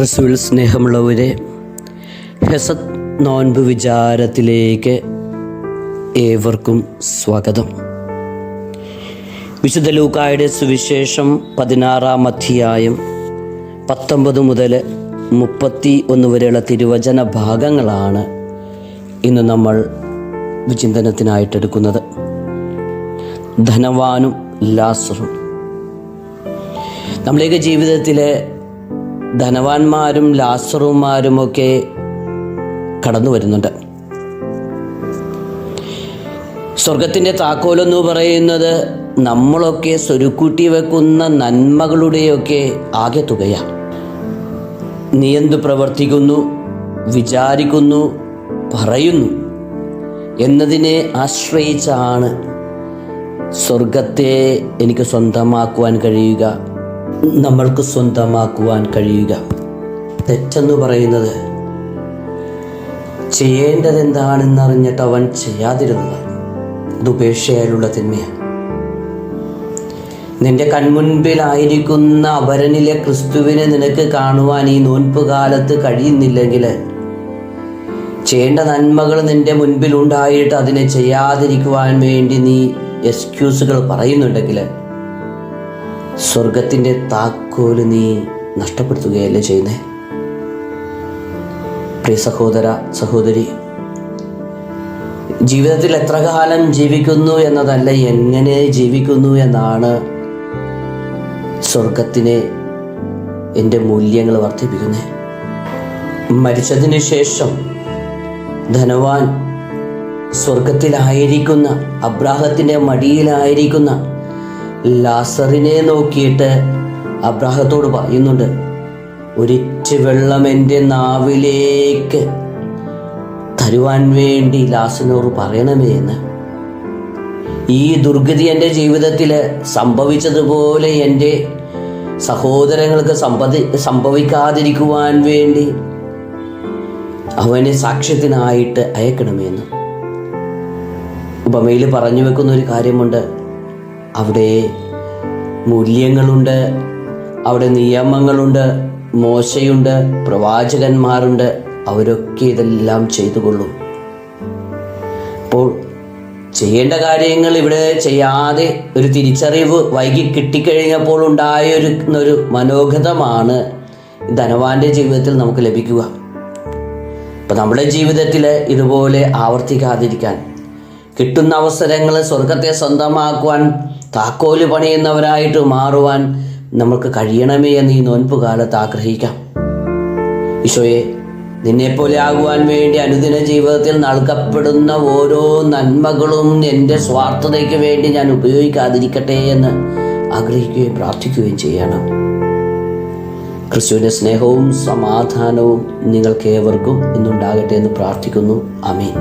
ക്രിസ്തുവിൽ സ്നേഹമുള്ളവരെ ഹെസത് നോൻപ് വിചാരത്തിലേക്ക് ഏവർക്കും സ്വാഗതം. വിശുദ്ധ ലൂക്കായുടെ സുവിശേഷം പതിനാറാം അധ്യായം പത്തൊമ്പത് മുതൽ മുപ്പത്തി ഒന്ന് വരെയുള്ള തിരുവചന ഭാഗങ്ങളാണ് ഇന്ന് നമ്മൾ വിചിന്തനത്തിനായിട്ടെടുക്കുന്നത്. ധനവാനും ലാസറും. നമ്മളേക്ക് ജീവിതത്തിലെ ധനവാന്മാരും ലാസറുമാരുമൊക്കെ കടന്നു വരുന്നുണ്ട്. സ്വർഗത്തിന്റെ താക്കോലെന്ന് പറയുന്നത് നമ്മളൊക്കെ സ്വരുക്കൂട്ടി വെക്കുന്ന നന്മകളുടെയൊക്കെ ആകെ തുകയാണ് നീ പ്രവർത്തിക്കുന്നു വിചാരിക്കുന്നു പറയുന്നു എന്നതിനെ ആശ്രയിച്ചാണ് സ്വർഗത്തെ എനിക്ക് സ്വന്തമാക്കുവാൻ കഴിയുക. നമ്മൾക്ക് സ്വന്തമാക്കുവാൻ കഴിയുക. തെറ്റെന്ന് പറയുന്നത് ചെയ്യേണ്ടതെന്താണെന്നറിഞ്ഞിട്ട് അവൻ ചെയ്യാതിരുന്നത് അത് ഉപേക്ഷയാലുള്ള തിന്മയാണ്. നിന്റെ കൺമുൻപിലായിരിക്കുന്ന അപരനിലെ ക്രിസ്തുവിനെ നിനക്ക് കാണുവാൻ ഈ നോൻപ് കാലത്ത് കഴിയുന്നില്ലെങ്കിൽ ചെയ്യേണ്ട നന്മകൾ നിന്റെ മുൻപിലുണ്ടായിട്ട് അതിനെ ചെയ്യാതിരിക്കുവാൻ വേണ്ടി നീ എക്സ്ക്യൂസുകൾ പറയുന്നുണ്ടെങ്കിൽ സ്വർഗത്തിന്റെ താക്കോൽ നീ നഷ്ടപ്പെടുത്തുകയല്ലേ ചെയ്യുന്നേ? പ്രിയ സഹോദര സഹോദരി ജീവിതത്തിൽ എത്ര കാലം ജീവിക്കുന്നു എന്നതല്ല എങ്ങനെ ജീവിക്കുന്നു എന്നാണ് സ്വർഗത്തിനെ എന്റെ മൂല്യങ്ങൾ വർദ്ധിപ്പിക്കുന്നത് മരിച്ചതിന് ശേഷം ധനവാൻ സ്വർഗത്തിലായിരിക്കുന്ന അബ്രാഹത്തിന്റെ മടിയിലായിരിക്കുന്ന ലാസറിനെ നോക്കിയിട്ട് അബ്രാഹത്തോട് പറയുന്നുണ്ട് ഒരിറ്റ് വെള്ളം എന്റെ നാവിലേക്ക് തരുവാൻ വേണ്ടി ലാസനോട് പറയണമേ എന്ന്. ഈ ദുർഗതി എന്റെ ജീവിതത്തിൽ സംഭവിച്ചതുപോലെ എന്റെ സഹോദരങ്ങൾക്ക് സമ്പതി സംഭവിക്കാതിരിക്കുവാൻ വേണ്ടി അവനെ സാക്ഷ്യത്തിനായിട്ട് അയക്കണമെന്ന് ഉപമയിൽ പറഞ്ഞു വെക്കുന്ന ഒരു കാര്യമുണ്ട്. അവിടെ മൂല്യങ്ങളുണ്ട് അവിടെ നിയമങ്ങളുണ്ട് മോശയുണ്ട് പ്രവാചകന്മാരുണ്ട് അവരൊക്കെ ഇതെല്ലാം ചെയ്തുകൊള്ളും. അപ്പോൾ ചെയ്യേണ്ട കാര്യങ്ങൾ ഇവിടെ ചെയ്യാതെ ഒരു തിരിച്ചറിവ് വൈകി കിട്ടിക്കഴിഞ്ഞപ്പോൾ ഉണ്ടായ ഒരു ഒരു മനോഗതമാണ് ധനവാന്റെ ജീവിതത്തിൽ നമുക്ക് ലഭിക്കുക. അപ്പം നമ്മുടെ ജീവിതത്തിൽ ഇതുപോലെ ആവർത്തിക്കാതിരിക്കാൻ കിട്ടുന്ന അവസരങ്ങൾ സ്വർഗത്തെ സ്വന്തമാക്കുവാൻ താക്കോൽ പണിയുന്നവരായിട്ട് മാറുവാൻ നമുക്ക് കഴിയണമേ എന്ന് ഈ നോൻപ് കാലത്ത് ആഗ്രഹിക്കാം. ഈശോയെ നിന്നെപ്പോലെ ആകുവാൻ വേണ്ടി അനുദിന ജീവിതത്തിൽ നൽകപ്പെടുന്ന ഓരോ നന്മകളും എന്റെ സ്വാർത്ഥതയ്ക്ക് വേണ്ടി ഞാൻ ഉപയോഗിക്കാതിരിക്കട്ടെ എന്ന് ആഗ്രഹിക്കുകയും പ്രാർത്ഥിക്കുകയും ചെയ്യണം. ക്രിസ്തുവിന്റെ സ്നേഹവും സമാധാനവും നിങ്ങൾക്ക് ഏവർക്കും ഇന്നുണ്ടാകട്ടെ എന്ന് പ്രാർത്ഥിക്കുന്നു. അമീൻ